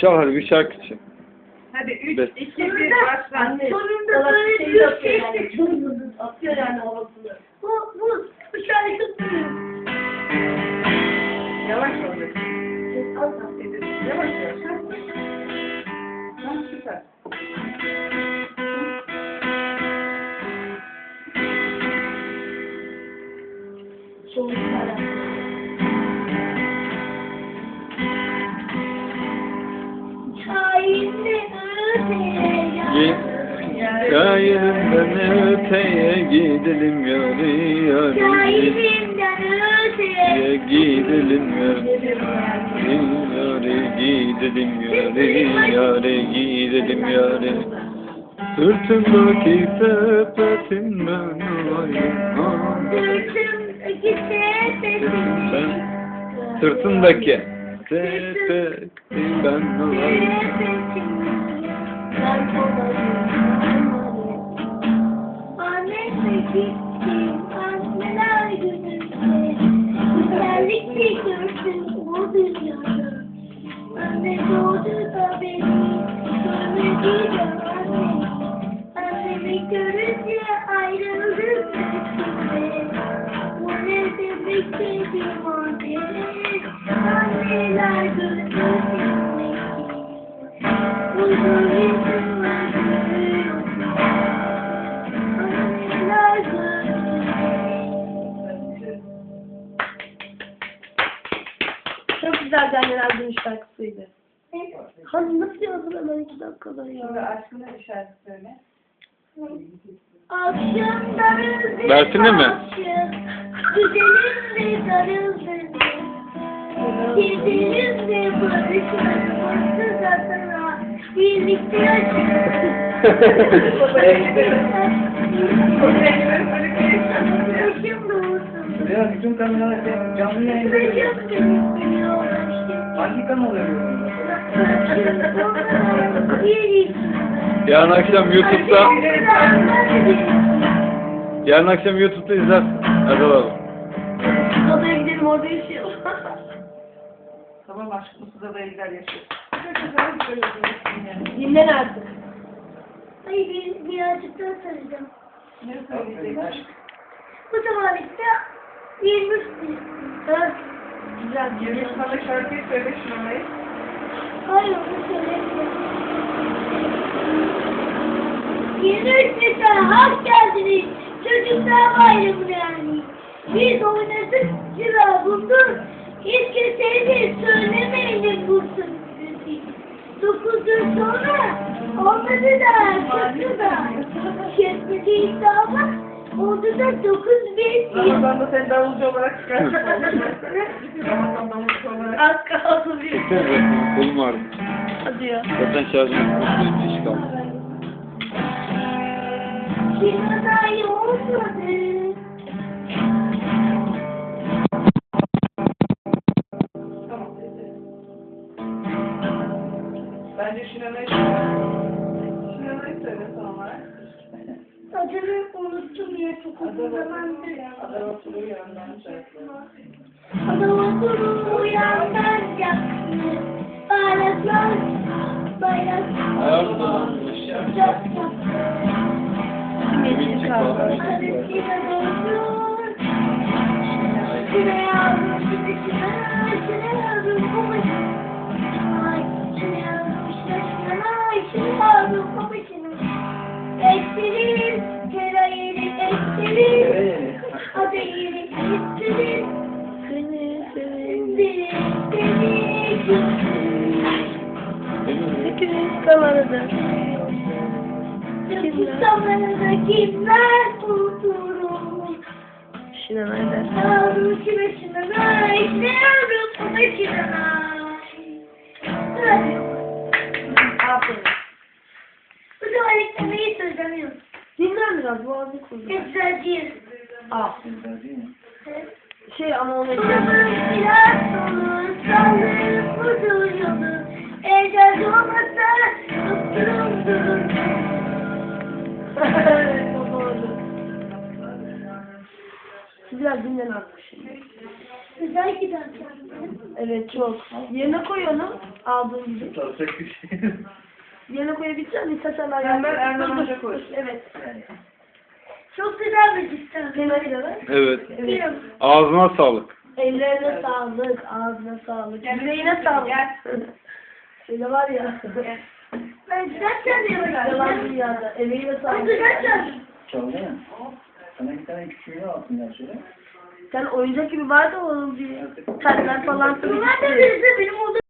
Hadi bir şarkı çal. Hadi 3, Evet. 2, 1 başla. Sonunda böyle bir şey atıyor, atıyor yani havasını. Bu, bu, bu şarkı Yavaş olacak. Yavaş yavaş. Tamam süper. Yayından öteye gidelim yari yari. Ye gidelim yari. Yari gidelim yari yari gidelim yari. Sırtımdaki sepetinden ayırmam. Ben sırtındaki sepetinden ayırmam. Annemle gittim, anneler gününde. Güzellikle görsün o dünyada. Anne doğdu beni görmedi de anne. Annemi görünce ayrıldık üstünde. Bu ne Çok güzel anneler günü şarkısıydı. Hani nasıl yazdın hemen iki dakikada Şimdi ya? aşkına bir şarkı söyle. Akşamları Versene mi? Güzelim de darıldın. Gidelim de barışlarımızı zatına birlikte yaşayalım. doğsun. Ya bütün kameralar canlı yayında hangi kanal oluyor? Yarın akşam YouTube'da yarın akşam YouTube'da izlersin. Hadi bakalım. Odaya gidelim orada yaşayalım. Tamam aşkım bir söylüyorsun yani. Dinlen artık. Ay bir, birazcık daha saracağım. Ne söyleyeceksin? Bu zamanlıkta 20 Ha? Güzel. Yürü sana şarkıyı söyle şunu. Hayır bu söylemiyorum. 23 Nisan hak geldiniz. Çocuklar bayramı yani. Biz oynadık sıra bulduk. Hiç kimseye söylemeyin bulsun. Dokuzun sonra olmadı da çıktı da. Şetmedi ama oldu da dokuz beş yıl. Ramazan'da sen davulcu olarak çıkarsın. Ramazan davulcu olarak. Az kaldı bir. Kolum ağrıdı. Hadi ya. Zaten şarjım yok. Bir iş kaldı. Şimdi dahi olmadı. Tamam. Bence Şinan'ı Şinan'ı söyle son olarak. Ya zamandır. Adam oturuyor yanından şarkı. Adama kuru uyandan yaktı. Bayraklar, bayraklar. Ya. Yaktı. Minicik var. Arasına doğru. Şuraya aldım, şimdi şuraya, Kamerada. Kutlamalarda kimler oturur? Şinan Aydar. Yavrum kime şınanay, yavrum bana şınanay. Aferin. Bu zaman eklemeyi söylemiyorum. Dinlen biraz boğazı kurdu. Eczacıyım. Aa. Şey ama onu Biraz dinlen artık şimdi. Güzel ki Evet çok. Yerine koy onu. Aldığın gibi. Tutacak bir şey. Yerine koyabilecek misin? İstersen ben Dur, dur, Hoca koy. dur. Evet. Çok güzel bir sistem. Evet. Evet. Ağzına sağlık. Ellerine sağlık, ağzına sağlık, yüreğine sağlık. Gel. Şöyle var ya. Ben güzel çalıyorum. Yalan dünyada. Emeğine Ben sağlık. güzel çalıyorum. Çaldı mı? Sana bir tane küçüğünü altından şöyle. Sen oyuncak gibi vardı oğlum diye. Terler falan. Bunlar da bizde benim odam.